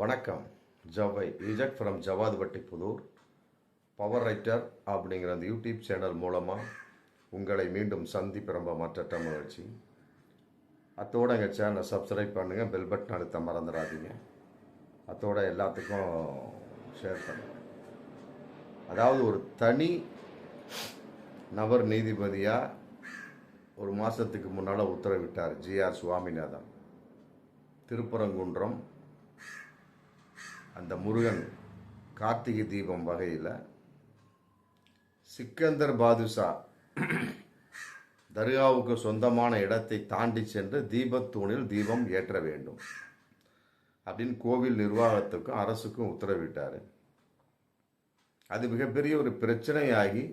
வணக்கம். ஜவை இஜக் from Javadupatti Pudur. Power writer அப்படிங்கிற அந்த யூடியூப் சேனல் மூலமாக உங்களை மீண்டும் சந்திப்பு ரொம்ப மாற்றட்ட மகிழ்ச்சி அத்தோட எங்கள் சேனலை சப்ஸ்கிரைப் பண்ணுங்கள் பெல் பட்டன் அழுத்த மறந்துடாதீங்க. அத்தோட எல்லாத்துக்கும் ஷேர் பண்ணுங்கள் அதாவது ஒரு தனி நபர் நீதிபதியாக ஒரு மாதத்துக்கு முன்னால் உத்தரவிட்டார் ஜிஆர் சுவாமிநாதன். திருப்பரங்குன்றம் அந்த முருகன் கார்த்திகை தீபம் வகையில் சிக்கந்தர் பாதுஷா தர்காவுக்கு சொந்தமான இடத்தை தாண்டி சென்று தீபத்தூணில் தீபம் ஏற்ற வேண்டும் அப்படின்னு கோவில் நிர்வாகத்துக்கும் அரசுக்கும் உத்தரவிட்டார். அது மிகப்பெரிய ஒரு பிரச்சனையாகி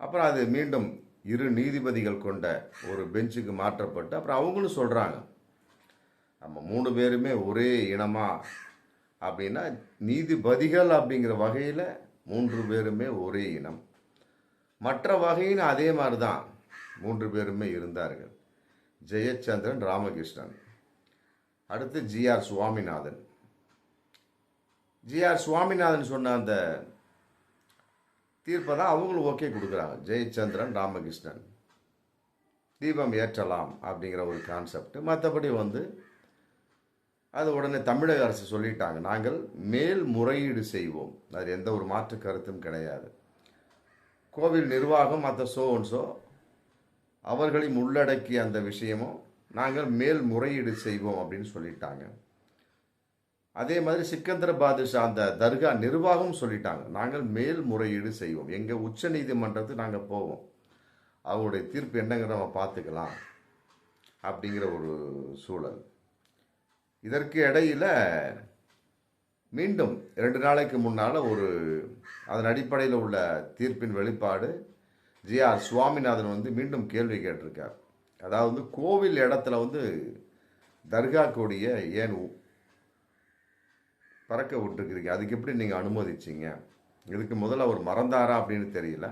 அப்புறம் அது மீண்டும் இரு நீதிபதிகள் கொண்ட ஒரு பெஞ்சுக்கு மாற்றப்பட்டு அப்புறம் அவங்களும் சொல்கிறாங்க நம்ம மூணு பேருமே ஒரே இனமா? அப்படின்னா நீதிபதிகள் அப்படிங்கிற வகையில் மூன்று பேருமே ஒரே இனம். மற்ற வகையில் அதே மாதிரி தான் மூன்று பேருமே இருந்தார்கள். ஜெயச்சந்திரன் ராமகிருஷ்ணன். அடுத்து ஜிஆர் சுவாமிநாதன். ஜிஆர் சுவாமிநாதன் சொன்ன அந்த தீர்ப்பை தான் அவங்களும் ஓகே கொடுக்குறாங்க. ஜெயச்சந்திரன் ராமகிருஷ்ணன். தீபம் ஏற்றலாம் அப்படிங்கிற ஒரு கான்செப்ட் மற்றபடி வந்து அது உடனே தமிழக அரசு சொல்லிட்டாங்க நாங்கள் மேல் முறையீடு செய்வோம். அது எந்த ஒரு மாற்று கருத்தும் கிடையாது. கோவில் நிர்வாகம் மற்ற சோன்சோ அவர்களையும் உள்ளடக்கிய அந்த விஷயமும் நாங்கள் மேல் முறையீடு செய்வோம் அப்படின்னு சொல்லிட்டாங்க. அதே மாதிரி சிக்கந்தர பாதுஷா அந்த தர்கா நிர்வாகம் சொல்லிட்டாங்க நாங்கள் மேல் முறையீடு செய்வோம். எங்கள் உச்ச நீதிமன்றத்துக்கு நாங்கள் போவோம். அவங்களுடைய தீர்ப்பு என்னங்கிற நம்ம பார்த்துக்கலாம். அப்படிங்கிற ஒரு சூழல். இதற்கு இடையில் மீண்டும் ரெண்டு நாளைக்கு முன்னால் ஒரு அதன் அடிப்படையில் உள்ள தீர்ப்பின் வெளிப்பாடு ஜி ஆர் சுவாமிநாதன் வந்து மீண்டும் கேள்வி கேட்டிருக்கார். அதாவது கோவில் இடத்துல வந்து தர்கா கொடிய ஏன் பறக்க விட்டுருக்கிறீங்க? அதுக்கு எப்படி நீங்கள் அனுமதிச்சிங்க? இதுக்கு முதல்ல அவர் மறந்தாரா அப்படின்னு தெரியல.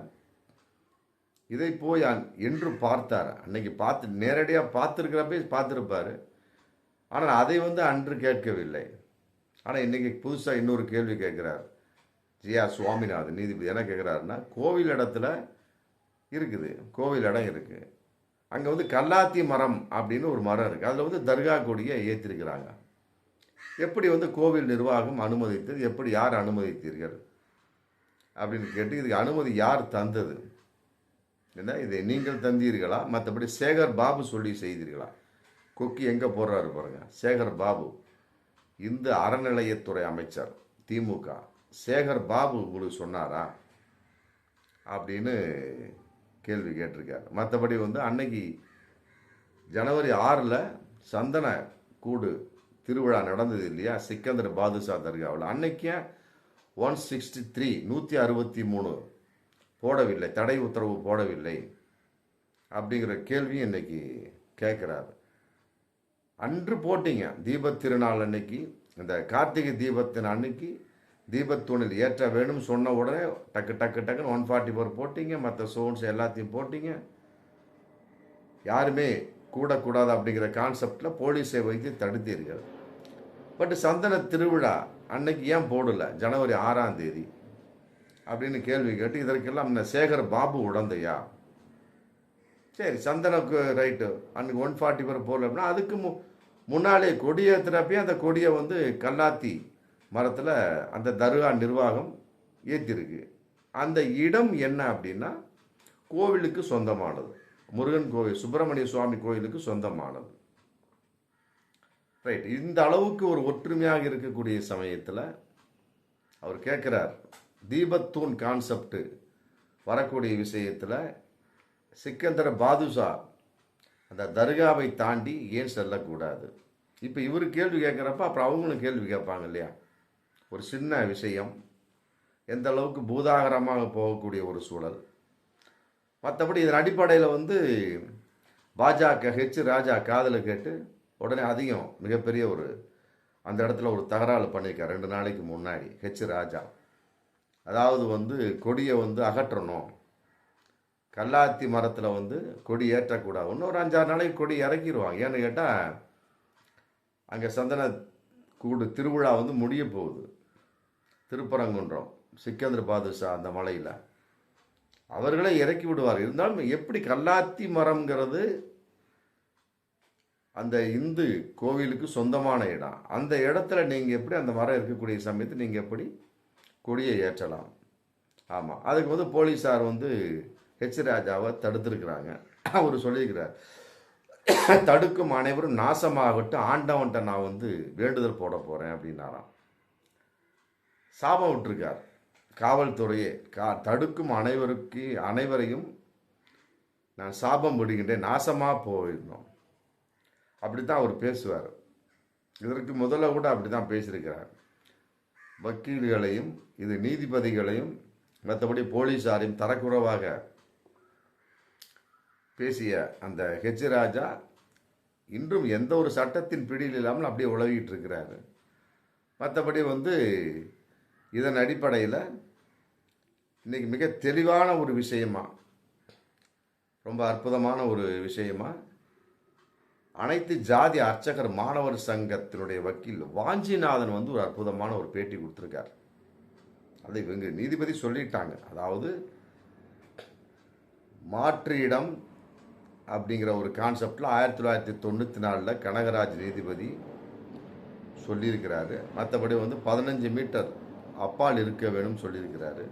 இதை போய் என்று பார்த்தார். அன்னைக்கு பார்த்து நேரடியாக பார்த்துருக்கிறப்பே பார்த்துருப்பாரு. ஆனால் அதை வந்து அன்று கேட்கவில்லை. ஆனால் இன்றைக்கி புதுசாக இன்னொரு கேள்வி கேட்குறார். ஆர் சுவாமிநாதன் நீதிபதி என்ன கேட்குறாருன்னா கோவில் இடத்துல இருக்குது. கோவில் இடம் இருக்குது அங்கே வந்து கல்லாத்தி மரம் அப்படின்னு ஒரு மரம் இருக்குது அதில் வந்து தர்கா கொடியை ஏற்றிருக்கிறாங்க எப்படி வந்து கோவில் நிர்வாகம் அனுமதித்தது? எப்படி யார் அனுமதித்தீர்கள்? அப்படின்னு கேட்டு இதுக்கு அனுமதி யார் தந்தது? என்ன இதை நீங்கள் தந்தீர்களா? மற்றபடி சேகர் பாபு சொல்லி செய்தீர்களா? கொக்கி எங்கே போடுறாரு பாருங்க. சேகர் பாபு இந்த அறநிலையத்துறை அமைச்சர் திமுக. சேகர் பாபு உங்களுக்கு சொன்னாரா? அப்படின்னு கேள்வி கேட்டிருக்கார். மற்றபடி வந்து அன்னைக்கு ஜனவரி ஆறில் சந்தன கூடு திருவிழா நடந்தது இல்லையா? சிக்கந்தர் பாதுஷா தர்காவில். அன்னைக்கே ஒன் சிக்ஸ்டி த்ரீ நூற்றி அறுபத்தி மூணு போடவில்லை. தடை உத்தரவு போடவில்லை. அப்படிங்கிற கேள்வியும் இன்னைக்கு கேட்குறாரு. அன்று போட்டீங்க. தீபத் திருநாள் அன்னைக்கு இந்த கார்த்திகை தீபத்தின் அன்னைக்கு தீபத்தூணில் ஏற்ற வேணும் சொன்ன உடனே டக்கு டக்கு டக்குன்னு ஒன் ஃபார்ட்டி ஃபோர் போட்டிங்க. மற்ற சோன்ஸ் எல்லாத்தையும் போட்டிங்க. யாருமே கூடக்கூடாது அப்படிங்கிற கான்செப்டில் போலீஸை வைத்து தடுத்தீர்கள். பட் சந்தன திருவிழா அன்னைக்கு ஏன் போடலை? ஜனவரி ஆறாம் தேதி அப்படின்னு கேள்வி கேட்டு இதற்கெல்லாம் சேகர் பாபு உடந்தையா? சரி சந்தனக்கு ரைட்டு அன்னைக்கு ஒன் ஃபார்ட்டி ஃபோர் போகல அப்படின்னா அதுக்கு மு முன்னாலே கொடி அந்த கொடியை வந்து கல்லாத்தி மரத்தில் அந்த தர்கா நிர்வாகம் ஏற்றிருக்கு அந்த இடம் என்ன அப்படின்னா கோவிலுக்கு சொந்தமானது. முருகன் கோவில் சுப்பிரமணிய சுவாமி கோவிலுக்கு சொந்தமானது. ரைட் இந்த அளவுக்கு ஒரு ஒற்றுமையாக இருக்கக்கூடிய சமயத்தில் அவர் கேட்குறார் தீபத்தூண் கான்செப்ட் வரக்கூடிய விஷயத்தில் சிக்கந்தர பாதுஷா அந்த தர்காவை தாண்டி ஏன் செல்லக்கூடாது? இப்போ இவர் கேள்வி கேட்குறப்ப அப்புறம் அவங்களும் கேள்வி கேட்பாங்க இல்லையா? ஒரு சின்ன விஷயம். எந்த அளவுக்கு பூதாகரமாக போகக்கூடிய ஒரு சூழல். மற்றபடி இதன் அடிப்படையில் வந்து பாஜக ஹெச் ராஜா காதில் கேட்டு உடனே அதிகம் மிகப்பெரிய ஒரு அந்த இடத்துல ஒரு தகராறு பண்ணியிருக்கார். ரெண்டு நாளைக்கு முன்னாடி ஹெச் ராஜா. அதாவது வந்து கொடியை வந்து அகற்றணும். கல்லாத்தி மரத்தில் வந்து கொடி ஏற்றக்கூடாது இன்னும் ஒரு அஞ்சாறு நாளைக்கு கொடி இறக்கிடுவாங்க ஏன்னு கேட்டால் அங்கே சந்தன கூடு திருவிழா வந்து முடிய போகுது. திருப்பரங்குன்றம் சிக்கந்தர் பாதுஷா அந்த மலையில். அவர்களே இறக்கி விடுவார் இருந்தாலும் எப்படி கல்லாத்தி மரம்ங்கிறது அந்த இந்து கோவிலுக்கு சொந்தமான இடம். அந்த இடத்துல நீங்கள் எப்படி அந்த மரம் இருக்கக்கூடிய சமயத்தில் நீங்கள் எப்படி கொடியை ஏற்றலாம்? ஆமாம் அதுக்கு வந்து போலீஸார் வந்து ஹெச் ராஜாவை தடுத்திருக்கிறாங்க. அவர் சொல்லியிருக்கிறார் தடுக்கும் அனைவரும் நாசமாகட்டும் ஆண்டவன்ட்ட நான் வந்து வேண்டுதல் போட போகிறேன் அப்படின்னாராம். சாபம் விட்டுருக்கார். காவல்துறையே கா தடுக்கும் அனைவருக்கு அனைவரையும் நான் சாபம் விடுகின்றேன் நாசமாக போயிடணும் அப்படி தான் அவர் பேசுவார். இதற்கு முதல்ல கூட அப்படி தான் பேசியிருக்கிறார். வக்கீல்களையும் இது நீதிபதிகளையும் மற்றபடி போலீஸாரையும் தரக்குறைவாக பேசிய அந்த ஹெச் ராஜா இன்றும் எந்த ஒரு சட்டத்தின் பிடியில் இல்லாமல் அப்படியே உலகிட்டு இருக்கிறாரு மற்றபடி வந்து இதன் அடிப்படையில் இன்றைக்கி மிக தெளிவான ஒரு விஷயமா ரொம்ப அற்புதமான ஒரு விஷயமா அனைத்து ஜாதி அர்ச்சகர் மாணவர் சங்கத்தினுடைய வக்கீல் வாஞ்சிநாதன் வந்து ஒரு அற்புதமான ஒரு பேட்டி கொடுத்துருக்கார். அது இவங்க நீதிபதி சொல்லிட்டாங்க. அதாவது மாற்று இடம் அப்படிங்கிற ஒரு கான்செப்டில் ஆயிரத்தி தொள்ளாயிரத்தி தொண்ணூற்றி நாலில் கனகராஜ் நீதிபதி சொல்லியிருக்கிறாரு. மற்றபடி வந்து பதினஞ்சு மீட்டர் அப்பால் இருக்க வேணும் சொல்லியிருக்கிறாரு.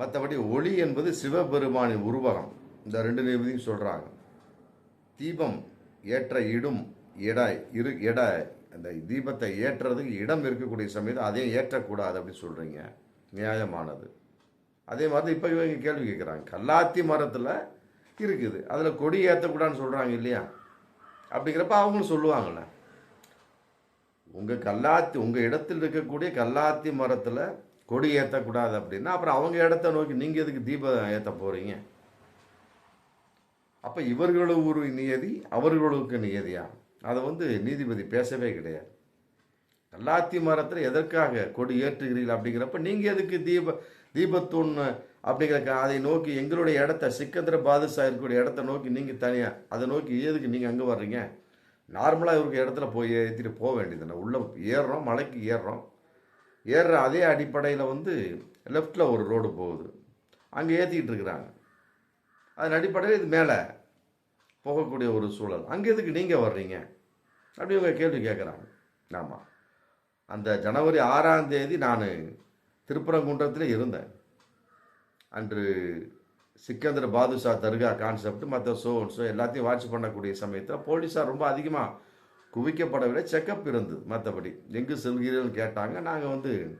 மற்றபடி ஒளி என்பது சிவபெருமானின் உருவகம். இந்த ரெண்டு நீதிபதியும் சொல்கிறாங்க தீபம் ஏற்ற இடும் இட இரு இட அந்த தீபத்தை ஏற்றுறதுக்கு இடம் இருக்கக்கூடிய சமயத்தில் அதையும் ஏற்றக்கூடாது அப்படின்னு சொல்கிறீங்க நியாயமானது. அதே மாதிரி இப்போ இவங்க கேள்வி கேட்குறாங்க கல்லாத்தி மரத்தில் இருக்குது. அதில் கொடி ஏற்றக்கூடாதுன்னு சொல்கிறாங்க இல்லையா? அப்படிங்கிறப்ப அவங்களும் சொல்லுவாங்கள்ல உங்கள் கல்லாத்தி உங்கள் இடத்தில் இருக்கக்கூடிய கல்லாத்தி மரத்தில் கொடி ஏற்றக்கூடாது அப்படின்னா அப்புறம் அவங்க இடத்த நோக்கி நீங்கள் எதுக்கு தீபம் ஏற்ற போகிறீங்க அப்போ இவர்கள ஒரு நியதி அவர்களுக்கு நியதியா? அதை வந்து நீதிபதி பேசவே கிடையாது. கல்லாத்தி மரத்தில் எதற்காக கொடி ஏற்றுகிறீர்கள் அப்படிங்கிறப்ப நீங்கள் எதுக்கு தீப தீபத்தூண் அப்படிங்கிற க- அதை நோக்கி எங்களுடைய இடத்த சிக்கந்திர பாதுஷா இருக்கக்கூடிய இடத்த நோக்கி நீங்கள் தனியாக அதை நோக்கி எதுக்கு நீங்கள் அங்கே வர்றீங்க? நார்மலாக இவருக்கு இடத்துல போய் ஏற்றிட்டு போக வேண்டியதுதானே உள்ளே ஏறுறோம் மலைக்கு ஏறுறோம். ஏறுற அதே அடிப்படையில் வந்து லெஃப்டில் ஒரு ரோடு போகுது. அங்கே ஏற்றிக்கிட்டு இருக்கிறாங்க. அதன் அடிப்படையில் இது மேலே போகக்கூடிய ஒரு சூழல். அங்கே எதுக்கு நீங்கள் வர்றீங்க? அப்படி இவங்க கேள்வி கேட்குறாங்க ஆமாம் அந்த ஜனவரி ஆறாம் தேதி நான் திருப்பரங்குன்றத்தில் இருந்தேன். அன்று சிக்கந்தர் பாதுஷா தர்கா கான்செப்ட் மற்ற ஷோ ஷோ எல்லாத்தையும் வாட்ச் பண்ணக்கூடிய சமயத்தில் போலீஸார் ரொம்ப அதிகமாக குவிக்கப்படவில்லை செக்கப் இருந்தது மற்றபடி எங்கு செல்கிறீர்கள் கேட்டாங்க. நாங்கள் வந்து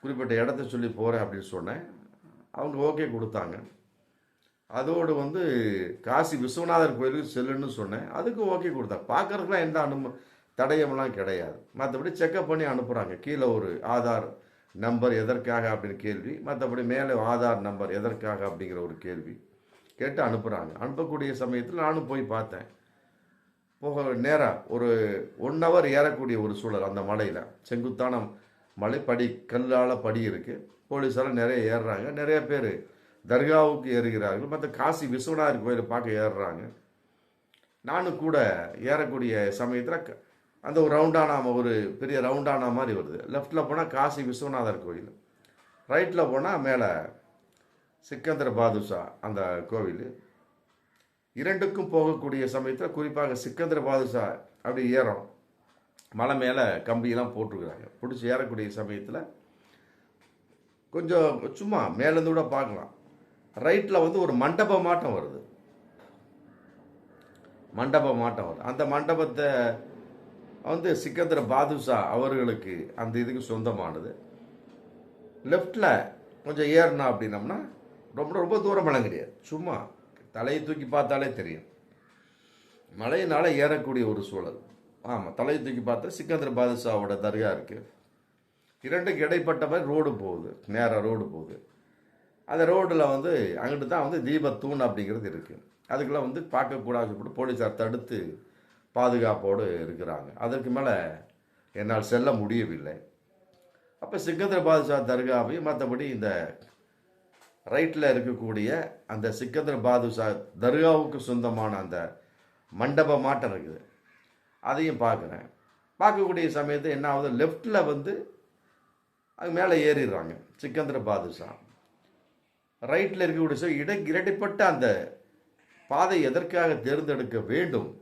குறிப்பிட்ட இடத்த சொல்லி போகிறேன் அப்படின்னு சொன்னேன். அவங்க ஓகே கொடுத்தாங்க. அதோடு வந்து காசி விஸ்வநாதர் கோயிலுக்கு செல்லுன்னு சொன்னேன். அதுக்கும் ஓகே கொடுத்தாங்க. பார்க்குறதுக்குலாம் எந்த அனும தடயமெல்லாம் கிடையாது. மற்றபடி செக்கப் பண்ணி அனுப்புகிறாங்க கீழே ஒரு ஆதார் நம்பர் எதற்காக அப்படின்னு கேள்வி மற்றபடி மேலே ஆதார் நம்பர் எதற்காக அப்படிங்கிற ஒரு கேள்வி கேட்டு அனுப்புகிறாங்க அனுப்பக்கூடிய சமயத்தில் நானும் போய் பார்த்தேன். போக நேராக ஒரு ஒன் ஹவர் ஏறக்கூடிய ஒரு சூழல் அந்த மலையில். செங்குத்தான மலை படி கல்லால் படி இருக்குது போலீஸாரெல்லாம் நிறைய ஏறுறாங்க. நிறைய பேர் தர்காவுக்கு ஏறுகிறார்கள். மற்ற காசி விஸ்வநாதர் கோயிலை பார்க்க ஏறுறாங்க. நானும் கூட ஏறக்கூடிய சமயத்தில் அந்த ஒரு ரவுண்டானா ஒரு பெரிய ரவுண்டானா மாதிரி வருது. லெஃப்டில் போனால் காசி விஸ்வநாதர் கோயில். ரைட்டில் போனால் மேலே சிக்கந்தர் பாதுஷா அந்த கோவில். இரண்டுக்கும் போகக்கூடிய சமயத்தில் குறிப்பாக சிக்கந்தர் பாதுஷா அப்படி ஏறும். மலை மேலே கம்பியெல்லாம் போட்டிருக்கிறாங்க. பிடிச்சி ஏறக்கூடிய சமயத்தில் கொஞ்சம் சும்மா மேலேருந்து கூட பார்க்கலாம். ரைட்டில் வந்து ஒரு மண்டப மாட்டம் வருது. மண்டப மாட்டம் வருது. அந்த மண்டபத்தை வந்து சிக்கந்தர பாதுஷா அவர்களுக்கு அந்த இதுக்கு சொந்தமானது. லெஃப்டில் கொஞ்சம் ஏறினா அப்படின்னம்னா ரொம்ப ரொம்ப தூரமெல்லாம் கிடையாது. சும்மா தலையை தூக்கி பார்த்தாலே தெரியும். மலையினால் ஏறக்கூடிய ஒரு சூழல். ஆமாம் தலையை தூக்கி பார்த்தா சிக்கந்தர பாதுஷாவோட தர்கா இருக்குது இரண்டுக்கு இடைப்பட்ட மாதிரி ரோடு போகுது. நேராக ரோடு போகுது. அந்த ரோட்டில் வந்து அங்கிட்டு தான் வந்து தீபத்தூண் அப்படிங்கிறது இருக்குது அதுக்கெல்லாம் வந்து பார்க்கக்கூடாது சொல்லிட்டு போலீஸார் தடுத்து பாதுகாப்போடு இருக்கிறாங்க. அதற்கு மேலே என்னால் செல்ல முடியவில்லை. அப்போ சிக்கந்தர பாதுஷா தர்காவையும் மற்றபடி இந்த ரைட்டில் இருக்கக்கூடிய அந்த சிக்கந்தர பாதுஷா தர்காவுக்கு சொந்தமான அந்த மண்டப மாட்டம் இருக்குது. அதையும் பார்க்குறேன். பார்க்கக்கூடிய சமயத்தில் என்ன ஆகுது லெஃப்டில் வந்து அது மேலே ஏறிடுறாங்க. சிக்கந்திர பாதுஷா. ரைட்டில் இருக்கக்கூடிய ச- இடை இரட்டைப்பட்ட அந்த பாதை எதற்காக தேர்ந்தெடுக்க வேண்டும்?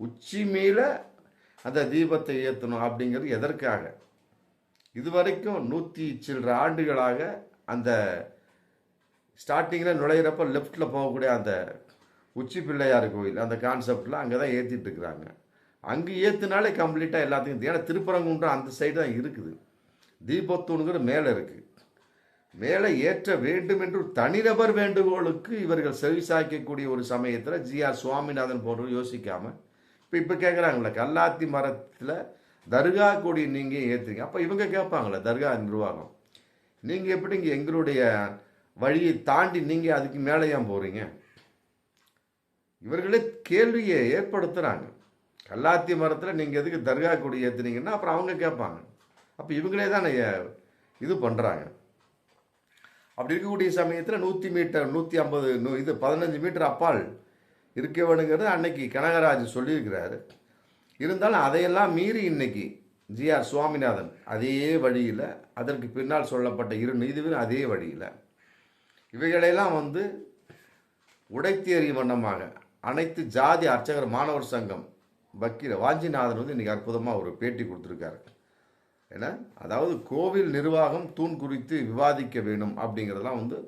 உச்சி மேல அந்த தீபத்தை ஏற்றணும் அப்படிங்கிறது எதற்காக? இதுவரைக்கும் நூற்றி சில்லற ஆண்டுகளாக அந்த ஸ்டார்டிங்கில் நுழையிறப்ப லெஃப்டில் போகக்கூடிய அந்த உச்சி பிள்ளையார் கோயில் அந்த கான்செப்டில் அங்கே தான் ஏற்றிட்டு இருக்கிறாங்க. அங்கே ஏற்றுனாலே கம்ப்ளீட்டாக எல்லாத்தையும் ஏன்னா திருப்பரங்குன்றம் அந்த சைடு தான் இருக்குது. தீபத்தூணுங்கிற மேலே இருக்குது மேலே ஏற்ற வேண்டும் என்று தனிநபர் வேண்டுகோளுக்கு இவர்கள் செவிசாய்க்கக்கூடிய ஒரு சமயத்தில் ஜிஆர் சுவாமிநாதன் போன்றவர் யோசிக்காமல் இப்போ இப்போ கேட்குறாங்களே கல்லாத்தி மரத்தில் தர்கா கொடி நீங்கள் ஏற்றுறீங்க அப்போ இவங்க கேட்பாங்களே தர்கா நிர்வாகம். நீங்கள் எப்படி இங்கே எங்களுடைய வழியை தாண்டி நீங்கள் அதுக்கு மேலே ஏன் போகிறீங்க இவர்களே கேள்வியை ஏற்படுத்துகிறாங்க கல்லாத்தி மரத்தில் நீங்கள் எதுக்கு தர்கா கொடி ஏற்றுனீங்கன்னா அப்புறம் அவங்க கேட்பாங்க அப்போ இவங்களே தானே இது பண்ணுறாங்க அப்படி இருக்கக்கூடிய சமயத்தில் நூற்றி மீட்டர் நூற்றி ஐம்பது இது பதினஞ்சு மீட்டர் அப்பால் இருக்க வேணுங்கிறது அன்னைக்கு கனகராஜ் சொல்லியிருக்கிறாரு. இருந்தாலும் அதையெல்லாம் மீறி இன்னைக்கு ஜிஆர் சுவாமிநாதன் அதே வழியில் அதற்கு பின்னால் சொல்லப்பட்ட இரு நீதிபதியும் அதே வழியில். இவைகளெல்லாம் வந்து உடைத்தேறிய வண்ணமாக அனைத்து ஜாதி அர்ச்சகர் மாணவர் சங்கம் வக்கீல வாஞ்சிநாதன் வந்து இன்றைக்கி அற்புதமாக ஒரு பேட்டி கொடுத்துருக்காரு. ஏன்னா அதாவது கோவில் நிர்வாகம் தூண் குறித்து விவாதிக்க வேணும் அப்படிங்கிறதெல்லாம் வந்து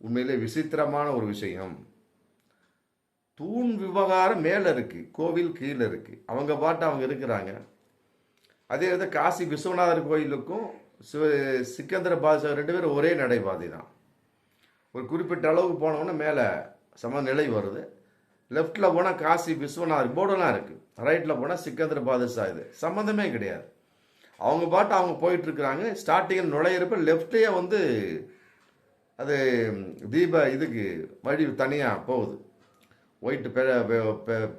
உண்மையிலே விசித்திரமான ஒரு விஷயம். தூண் விவகாரம் மேலே இருக்குது கோவில் கீழே இருக்குது அவங்க பாட்டு அவங்க இருக்கிறாங்க அதே வித காசி விஸ்வநாதர் கோயிலுக்கும் சிவ சிக்கந்தர பாதுஷா ரெண்டு பேரும் ஒரே நடைபாதை தான் ஒரு குறிப்பிட்ட அளவுக்கு போனோன்னா மேலே சமநிலை வருது. லெஃப்டில் போனால் காசி விஸ்வநாதர் போர்டெல்லாம் இருக்குது ரைட்டில் போனால் சிக்கந்தர பாதுஷா இது. சம்மந்தமே கிடையாது. அவங்க பாட்டு அவங்க போயிட்டுருக்குறாங்க. ஸ்டார்டிங்கில் நுழையிறப்ப லெஃப்ட்லேயே வந்து அது தீப இதுக்கு வழி தனியாக போகுது. ஒயிட்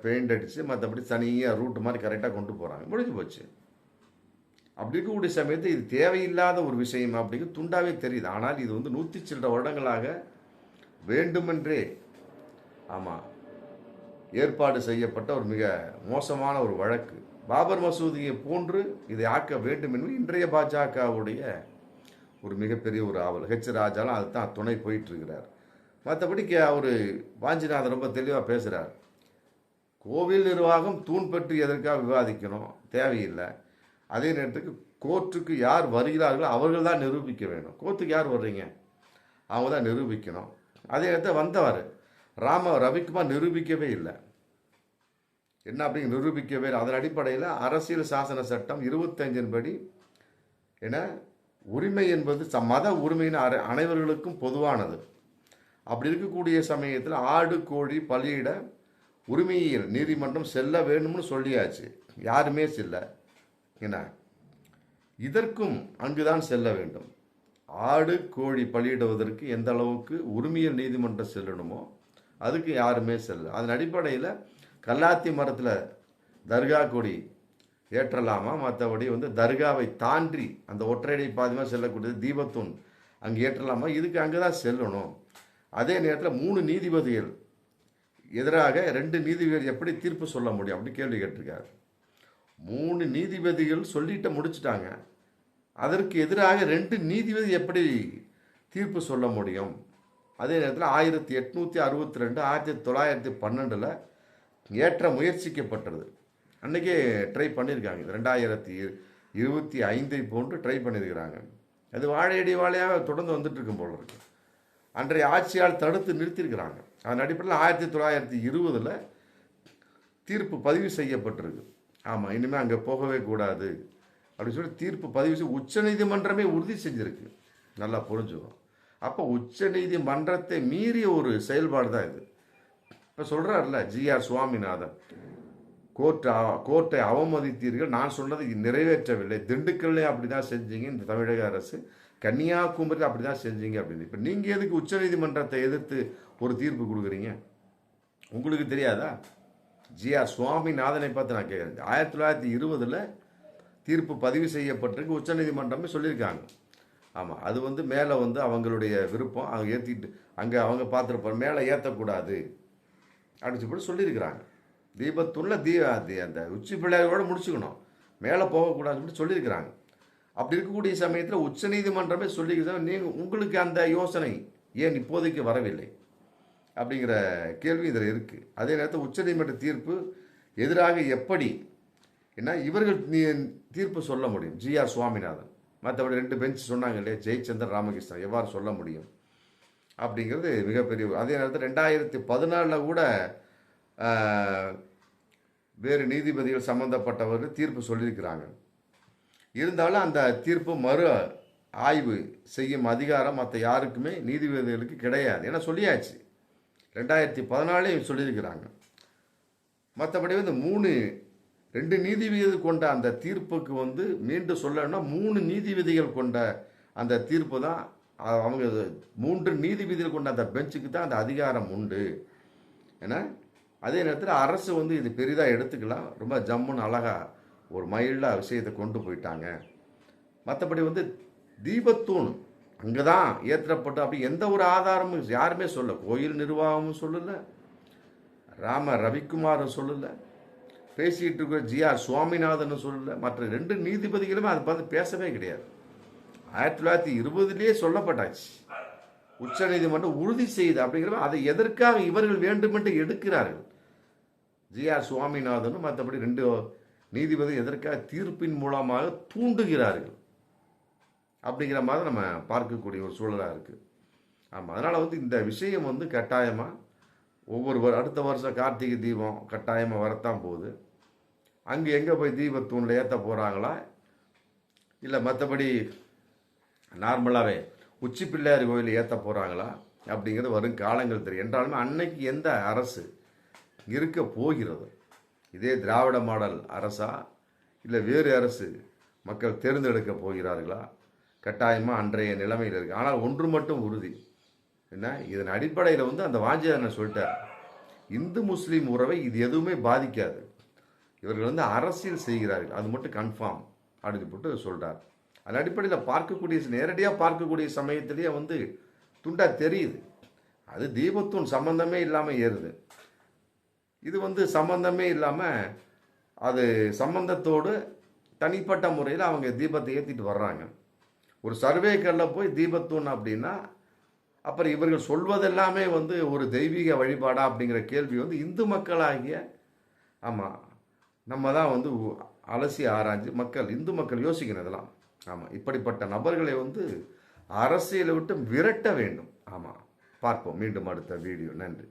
பெயிண்ட் அடித்து மற்றபடி தனியாக ரூட்டு மாதிரி கரெக்டாக கொண்டு போகிறாங்க முடிஞ்சு போச்சு. அப்படி இருக்கக்கூடிய சமயத்தில் இது தேவையில்லாத ஒரு விஷயம் அப்படிங்க துண்டாவே தெரியுது. ஆனால் இது வந்து நூற்றி சில்லற வருடங்களாக வேண்டுமென்றே ஆமாம் ஏற்பாடு செய்யப்பட்ட ஒரு மிக மோசமான ஒரு வழக்கு. பாபர் மசூதியை போன்று இதை ஆக்க வேண்டும் என்பது இன்றைய பாஜகவுடைய ஒரு மிகப்பெரிய ஒரு ஆவல் ஹெச் ராஜாலாம் அதுதான் துணை போயிட்டு இருக்கிறார். மற்றபடி அவர் வாஞ்சிநாதன் ரொம்ப தெளிவாக பேசுகிறார் கோவில் நிர்வாகம் தூண் பற்றி எதற்காக விவாதிக்கணும் தேவையில்லை. அதே நேரத்துக்கு கோர்ட்டுக்கு யார் வருகிறார்களோ அவர்கள் தான் நிரூபிக்க வேணும். கோர்ட்டுக்கு யார் வர்றீங்க? அவங்க தான் நிரூபிக்கணும். அதே நேரத்தில் வந்தவர் ராம ரவிக்குமார் நிரூபிக்கவே இல்லை. என்ன அப்படி நிரூபிக்கவே இல்லை. அதன் அடிப்படையில் அரசியல் சாசன சட்டம் இருபத்தஞ்சின் படி என உரிமை என்பது ச- மத உரிமையின் அனைவர்களுக்கும் பொதுவானது. அப்படி இருக்கக்கூடிய சமயத்தில் ஆடு கோழி பலியிட உரிமையில் நீதிமன்றம் செல்ல வேணும்னு சொல்லியாச்சு. யாருமே செல்ல. என்ன? இதற்கும் அங்குதான் செல்ல வேண்டும். ஆடு கோழி பலியிடுவதற்கு எந்த அளவுக்கு உரிமையல் நீதிமன்றம் செல்லணுமோ அதுக்கு யாருமே செல்ல. அதன் அடிப்படையில் கல்லாத்தி மரத்தில் தர்கா கொடி ஏற்றலாமா? மற்றபடி வந்து தர்காவை தாண்டி அந்த ஒற்றையடி பாதிமாக செல்லக்கூடியது தீபத்தூண் அங்கே ஏற்றலாமா? இதுக்கு அங்கே தான் செல்லணும். அதே நேரத்தில் மூணு நீதிபதிகள் எதிராக ரெண்டு நீதிபதிகள் எப்படி தீர்ப்பு சொல்ல முடியும்? அப்படின்னு கேள்வி கேட்டிருக்காரு. மூணு நீதிபதிகள் சொல்லிட்டு முடிச்சிட்டாங்க. அதற்கு எதிராக ரெண்டு நீதிபதி எப்படி தீர்ப்பு சொல்ல முடியும்? அதே நேரத்தில் ஆயிரத்தி எட்நூற்றி அறுபத்தி ரெண்டு ஆயிரத்தி தொள்ளாயிரத்தி பன்னெண்டில் ஏற்ற முயற்சிக்கப்பட்டது. அன்றைக்கே ட்ரை பண்ணியிருக்காங்க இது ரெண்டாயிரத்தி இருபத்தி ஐந்தை போன்று ட்ரை பண்ணியிருக்கிறாங்க அது வாழையடி வாழையாக தொடர்ந்து வந்துட்டு இருக்கும் போல இருக்குது அன்றைய ஆட்சியால் தடுத்து நிறுத்தியிருக்கிறாங்க. அதன் அடிப்படையில் ஆயிரத்தி தொள்ளாயிரத்தி இருபதில் தீர்ப்பு பதிவு செய்யப்பட்டிருக்கு. ஆமாம் இனிமேல் அங்கே போகவே கூடாது. அப்படின்னு சொல்லி தீர்ப்பு பதிவு செய்ய உச்சநீதிமன்றமே உறுதி செஞ்சுருக்கு. நல்லா புரிஞ்சுக்கும் அப்போ உச்சநீதிமன்றத்தை மீறிய ஒரு செயல்பாடு தான் இது. இப்போ சொல்கிறார்ல ஜிஆர் சுவாமிநாதன். கோர்ட் கோர்ட்டை அவமதித்தீர்கள். நான் சொன்னதை நிறைவேற்றவில்லை. திண்டுக்கல்லே அப்படி தான் செஞ்சீங்க. இந்த தமிழக அரசு கன்னியாகுமரி அப்படி தான் செஞ்சீங்க அப்படின்னு. இப்போ நீங்கள் எதுக்கு உச்சநீதிமன்றத்தை எதிர்த்து ஒரு தீர்ப்பு கொடுக்குறீங்க? உங்களுக்கு தெரியாதா? ஜிஆர் சுவாமிநாதனை பார்த்து நான் கேட்குறேன் ஆயிரத்தி தொள்ளாயிரத்தி இருபதில் தீர்ப்பு பதிவு செய்யப்பட்டிருக்கு. உச்சநீதிமன்றமே சொல்லியிருக்காங்க. ஆமாம் அது வந்து மேலே வந்து அவங்களுடைய விருப்பம். அவங்க ஏற்றிட்டு அங்கே அவங்க பார்த்துருப்பாங்க மேலே ஏற்றக்கூடாது அப்படின்னு சொல்லி சொல்லியிருக்கிறாங்க. தீபத்துள்ள தீ அந்த உச்சி பிள்ளையாரோட முடிச்சுக்கணும். மேலே போகக்கூடாதுன்னு சொல்லிட்டு சொல்லியிருக்கிறாங்க. அப்படி இருக்கக்கூடிய சமயத்தில் உச்சநீதிமன்றமே சொல்லியிருக்க நீங்கள் உங்களுக்கு அந்த யோசனை ஏன் இப்போதைக்கு வரவில்லை? அப்படிங்கிற கேள்வி இதில் இருக்குது அதே நேரத்தில் உச்சநீதிமன்ற தீர்ப்பு எதிராக எப்படி ஏன்னா இவர்கள் நீ- தீர்ப்பு சொல்ல முடியும். ஜிஆர் சுவாமிநாதன். மற்றபடி ரெண்டு பெஞ்ச் சொன்னாங்க இல்லையா? ஜெயச்சந்திரன் ராமகிருஷ்ணன் எவ்வாறு சொல்ல முடியும்? அப்படிங்கிறது மிகப்பெரிய அதே நேரத்தில் ரெண்டாயிரத்தி பதினாலில் கூட வேறு நீதிபதிகள் சம்மந்தப்பட்டவர்கள் தீர்ப்பு சொல்லியிருக்கிறாங்க. இருந்தாலும் அந்த தீர்ப்பு மறு ஆய்வு செய்யும் அதிகாரம் மற்ற யாருக்குமே நீதிபதிகளுக்கு கிடையாது. ஏன்னா சொல்லியாச்சு. ரெண்டாயிரத்தி பதினாலே சொல்லியிருக்கிறாங்க. மற்றபடி வந்து மூணு ரெண்டு நீதிபதிகள் கொண்ட அந்த தீர்ப்புக்கு வந்து மீண்டும் சொல்லணும்னா மூணு நீதிபதிகள் கொண்ட அந்த தீர்ப்பு தான் அவங்க மூன்று நீதிபதிகள் கொண்ட அந்த பெஞ்சுக்கு தான் அந்த அதிகாரம் உண்டு. ஏன்னா அதே நேரத்தில் அரசு வந்து இது பெரிதாக எடுத்துக்கலாம் ரொம்ப ஜம்முன்னு அழகாக ஒரு மயிலாக விஷயத்தை கொண்டு போயிட்டாங்க. மற்றபடி வந்து தீபத்தூண் அங்கே தான் ஏற்றப்பட்டு அப்படி எந்த ஒரு ஆதாரமும் யாருமே சொல்ல கோயில் நிர்வாகமும் சொல்லலை. ராம ரவிக்குமாரும் சொல்லலை. பேசிட்டு இருக்கிற ஜிஆர் சுவாமிநாதன் சொல்லலை. மற்ற ரெண்டு நீதிபதிகளுமே அதை பார்த்து பேசவே கிடையாது. ஆயிரத்தி தொள்ளாயிரத்தி இருபதுலேயே சொல்லப்பட்டாச்சு. உச்சநீதிமன்றம் உறுதி செய்து அப்படிங்கிற அதை எதற்காக இவர்கள் வேண்டுமென்று எடுக்கிறார்கள்? ஜிஆர் சுவாமிநாதனும் மற்றபடி ரெண்டு நீதிபதி எதற்காக தீர்ப்பின் மூலமாக தூண்டுகிறார்கள் அப்படிங்கிற மாதிரி நம்ம பார்க்கக்கூடிய ஒரு சூழலாக இருக்குது ஆமாம் அதனால் வந்து இந்த விஷயம் வந்து கட்டாயமாக ஒவ்வொரு அடுத்த வருஷம் கார்த்திகை தீபம் கட்டாயமாக வரத்தான் போகுது. அங்கே எங்கே போய் தீபத்தூணில் ஏற்ற போகிறாங்களா இல்லை மற்றபடி நார்மலாகவே உச்சி பிள்ளையார் கோயிலில் ஏற்ற போகிறாங்களா அப்படிங்கிறது வரும் காலங்கள் தெரியும். என்றாலுமே அன்னைக்கு எந்த அரசு இருக்க போகிறது. இதே திராவிட மாடல் அரசா? இல்லை வேறு அரசு மக்கள் தேர்ந்தெடுக்க போகிறார்களா? கட்டாயமாக அன்றைய நிலைமையில் இருக்குது ஆனால் ஒன்று மட்டும் உறுதி. என்ன? இதன் அடிப்படையில் வந்து அந்த வாஞ்சியாரன் சொல்லிட்டார். இந்து முஸ்லீம் உறவை இது எதுவுமே பாதிக்காது. இவர்கள் வந்து அரசியல் செய்கிறார்கள். அது மட்டும் கன்ஃபார்ம் அப்படின்னு போட்டு சொல்கிறார் அதன் அடிப்படையில் பார்க்கக்கூடிய நேரடியாக பார்க்கக்கூடிய சமயத்திலேயே வந்து துண்டா தெரியுது. அது தீபத்துவம் சம்பந்தமே இல்லாமல் ஏறுது. இது வந்து சம்பந்தமே இல்லாமல் அது சம்பந்தத்தோடு தனிப்பட்ட முறையில் அவங்க தீபத்தை ஏற்றிட்டு வர்றாங்க. ஒரு சர்வேக்கரில் போய் தீபத்தூண் அப்படின்னா அப்புறம் இவர்கள் சொல்வதெல்லாமே வந்து ஒரு தெய்வீக வழிபாடா அப்படிங்கிற கேள்வி வந்து இந்து மக்களாகிய ஆமாம் நம்ம தான் வந்து அலசி ஆராய்ஞ்சு மக்கள் இந்து மக்கள் யோசிக்கணும் இதெல்லாம் ஆமாம் இப்படிப்பட்ட நபர்களை வந்து அரசியலை விட்டு விரட்ட வேண்டும். ஆமாம் பார்ப்போம். மீண்டும் அடுத்த வீடியோ. நன்றி.